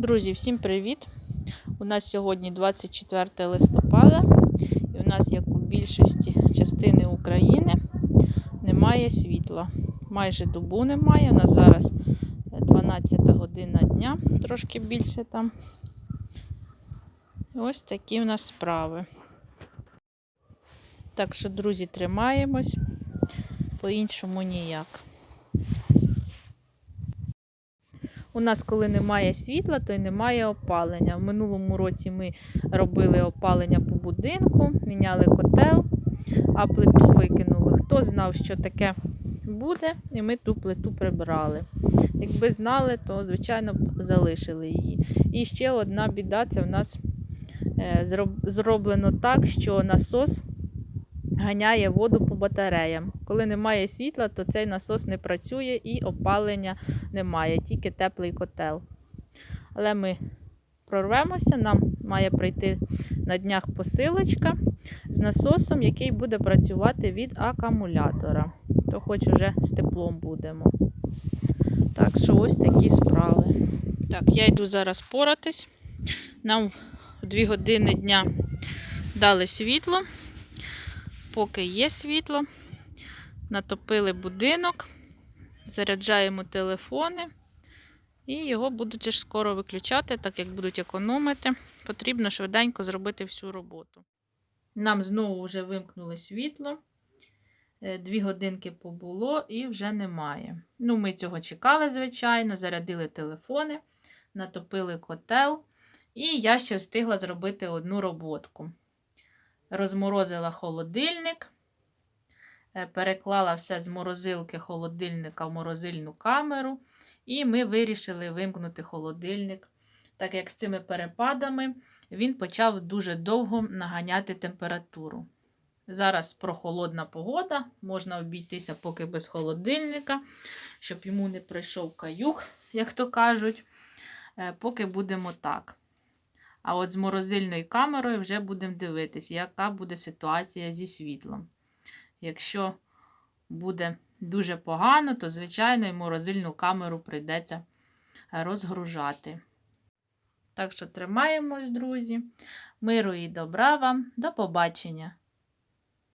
Друзі, всім привіт! У нас сьогодні 24 листопада, і у нас, як у більшості частини України, немає світла. Майже добу немає. У нас зараз 12 година дня, трошки більше там. Ось такі в нас справи. Так що, друзі, тримаємось, по-іншому ніяк. У нас, коли немає світла, то й немає опалення. В минулому році ми робили опалення по будинку, міняли котел, а плиту викинули. Хто знав, що таке буде, і ми ту плиту прибрали. Якби знали, то, звичайно, залишили її. І ще одна біда це в нас е, зроблено так, що насос ганяє воду по батареям. Коли немає світла, то цей насос не працює і опалення немає, тільки теплий котел. Але ми прорвемося, нам має прийти на днях посилочка з насосом, який буде працювати від акумулятора. То хоч уже з теплом будемо. Так що ось такі справи. Так, я йду зараз поратись. Нам в 2 години дня дали світло. Поки є світло, натопили будинок, заряджаємо телефони. І його будуть ж скоро виключати, так як будуть економити. Потрібно швиденько зробити всю роботу. Нам знову вже вимкнули світло. Е, Дві годинки побуло і вже немає. Ну, ми цього чекали, звичайно, зарядили телефони, натопили котел. І я ще встигла зробити одну роботку. Розморозила холодильник, е, переклала все з морозилки холодильника в морозильну камеру. І ми вирішили вимкнути холодильник, так як з цими перепадами він почав дуже довго наганяти температуру. Зараз прохолодна погода, можна обійтися поки без холодильника, щоб йому не прийшов каюк, як то кажуть. Е, Поки будемо так. А от з морозильною камерою вже будемо дивитися, яка буде ситуація зі світлом. Якщо буде дуже погано, то, звичайно, і морозильну камеру прийдеться розгружати. Так що тримаємось, друзі. Миру і добра вам. До побачення!